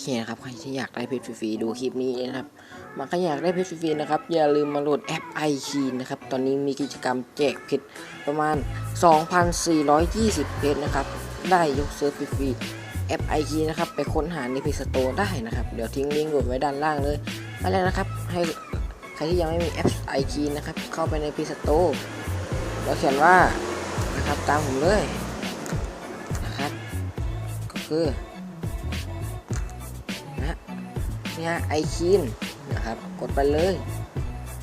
เคนะครับ ใครที่อยากได้เพชรฟรีๆดูคลิปนี้นะครับมาใครอยากได้เพชรฟรีๆนะครับ อย่าลืมมาโหลดแอป i อคีนะครับ ตอนนี้มีกิจกรรมแจกเพชรประมาณ 2,420เพชรนะครับ ได้ยกเซิร์ฟฟรีๆแอป i อคีนะครับ ไปค้นหาในเพจสโตร์ได้นะครับ เดี๋ยวทิ้งลิงก์โหลดไว้ด้านล่างเลยไปแล้วนะครับ ให้ใครที่ยังไม่มีแอป i อคีนะครับ เข้าไปในเพจสโตร์แล้วเขียนว่านะครับตามผมเลยนะครับ ก็คือ เนี่ยไอคีนนะครับ กดไปเลย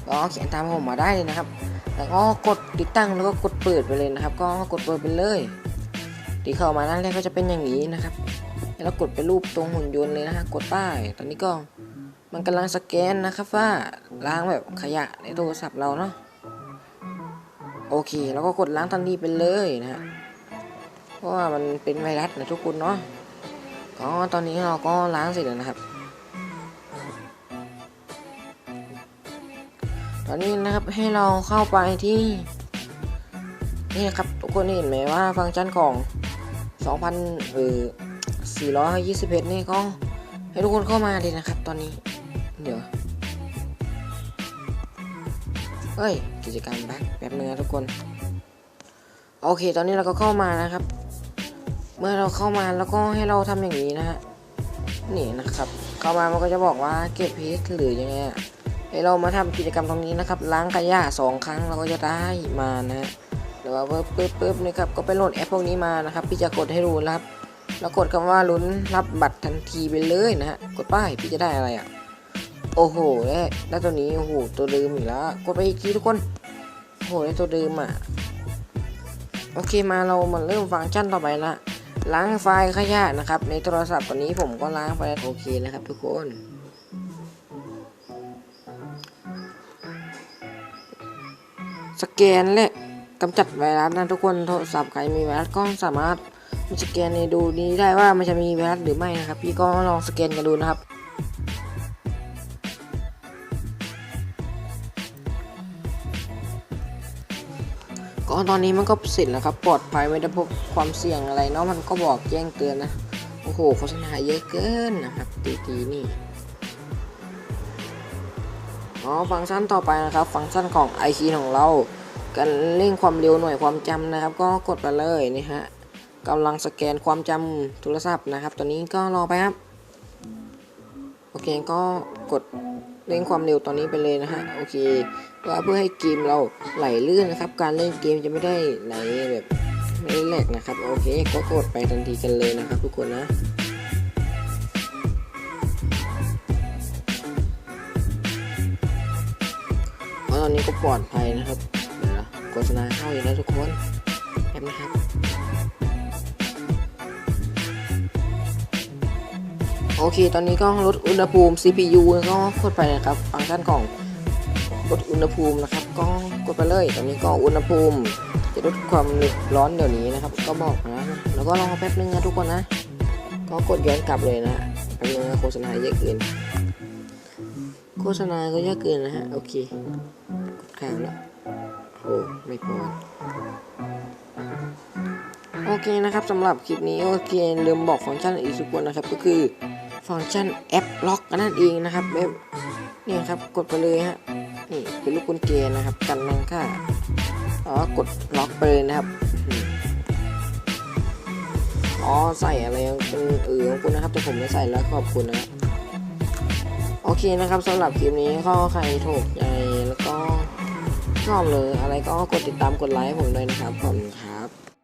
ก็เขียนตามผมมาได้เลยนะครับ แล้วก็กดติดตั้งแล้วก็กดเปิดไปเลยนะครับ ก็กดเปิดไปเลยที่เข้ามานั่นแรกก็จะเป็นอย่างนี้นะครับ แล้วกดไปรูปตรงหุ่นยนต์เลยนะฮะกดป้ายตอนนี้ก็มันกำลังสแกนนะครับว่าล้างแบบขยะในโทรศัพท์เราเนาะโอเค แล้วก็กดล้างทันทีไปเลยนะฮะเพราะว่ามันเป็นไวรัสนะทุกคนเนาะก็ตอนนี้เราก็ล้างเสร็จแล้วนะครับ ตอนนี้นะครับให้เราเข้าไปที่ นี่ครับทุกคนเห็นไหมว่าฟังก์ชันของ 2,000เออ421 นี่ก็ให้ทุกคนเข้ามาเลยนะครับ ตอนนี้ เดี๋ยวเฮ้ย กิจกรรมแบ็คแป๊บนึงนะทุกคน โอเค ตอนนี้เราก็เข้ามานะครับ เมื่อเราเข้ามาแล้วก็ให้เราทำอย่างนี้นะฮะนี่นะครับ เข้ามามันก็จะบอกว่าเก็บเพชรหรือยังไงอะ ให้เรามาทำกิจกรรมตรงนี้นะครับ ล้างขยะสองครั้งเราก็จะได้มานะฮะเดี๋ยวปึ๊บปึ๊บปึ๊บนี่ครับก็ไปโหลดแอปพวกนี้มานะครับ พี่จะกดให้ดูนะครับแล้วกดคำว่าลุ้นรับบัตรทันทีไปเลยนะฮะกดป้ายพี่จะได้อะไรอะโอ้โหได้ได้ตัวนี้โอ้โหตัวเดิมอีกแล้วกดไปอีกทีทุกคนโอ้โหได้ตัวเดิมอะโอเคมาเรามาเริ่มฟังก์ชันต่อไปละล้างไฟล์ขยะนะครับ ในโทรศัพท์ตอนนี้ผมก็ล้างไปโอเคนะครับ ทุกคน สแกนและกำจัดไวรัสนะทุกคนโทรศัพท์ใครมีไวรัสก็สามารถมาสแกนในดูนี้ได้ว่ามันจะมีไวรัสหรือไม่นะครับ พี่ก็ลองสแกนกันดูนะครับก็ตอนนี้มันก็เสร็จแล้วครับ ปลอดภัยไม่ได้พบความเสี่ยงอะไรเนาะมันก็บอกแจ้งเตือนนะ โอ้โหโฆษณาเยอะเกินนะครับตีตีนี่อ๋อฟังก์ชันต่อไปนะครับ ฟังก์ชันของ i อของเรา การเร่งความเร็วหน่วยความจำนะครับ ก็กดไปเลยนี่ฮะกำลังสแกนความจำโทรศัพท์นะครับ ตอนนี้ก็รอไปครับโอเคก็กดเร่งความเร็วตอนนี้ไปเลยนะฮะโอเคว่าเพื่อให้เกมเราไหลลื่นนะครับ การเล่นเกมจะไม่ได้ไหลแบบไม่ได้แหลกนะครับโอเคก็กดไปทันทีกันเลยนะครับ ทุกคนนะเพราะตอนนี้ก็ปลอดภัยนะครับ โฆษณาเข้าอีกแล้วทุกคนแป๊บนะครับโอเค ตอนนี้ก็ลดอุณหภูมิ CPU ก็กดไปนะครับ ฟังก์ชันของลดอุณหภูมินะครับ ก็กดไปเลย ตอนนี้ก็อุณหภูมิ จะลดความร้อนเดี๋ยวนี้นะครับ ก็บอกนะ แล้วก็รอแป๊บนึงนะทุกคนนะ ก็กดย้อนกลับเลยนะแป๊บนึงนะโฆษณาเยอะเกิน โฆษณาก็เยอะเกินนะฮะ โอเค กดข้ามแล้ว โอ้ไม่พอโอเคนะครับสำหรับคลิปนี้โอเคลืมบอกฟังก์ชันอีกทุกคนนะครับ ก็คือฟังก์ชันแอปล็อกนั่นเองนะครับแบบนี่ครับกดไปเลยฮะนี่เป็นลูกกุญแจนะครับกันลังค่าอ๋อกดล็อกไปเลยนะครับอ๋อใส่อะไรเป็นเออของคุณนะครับแต่ผมไม่ใส่แล้วขอบคุณนะโอเคนะครับสำหรับคลิปนี้ก็ใครถูกใจแล้วก็ ชอบเลย อะไรก็กดติดตามกดไลค์ให้ผมด้วยนะครับขอบคุณครับ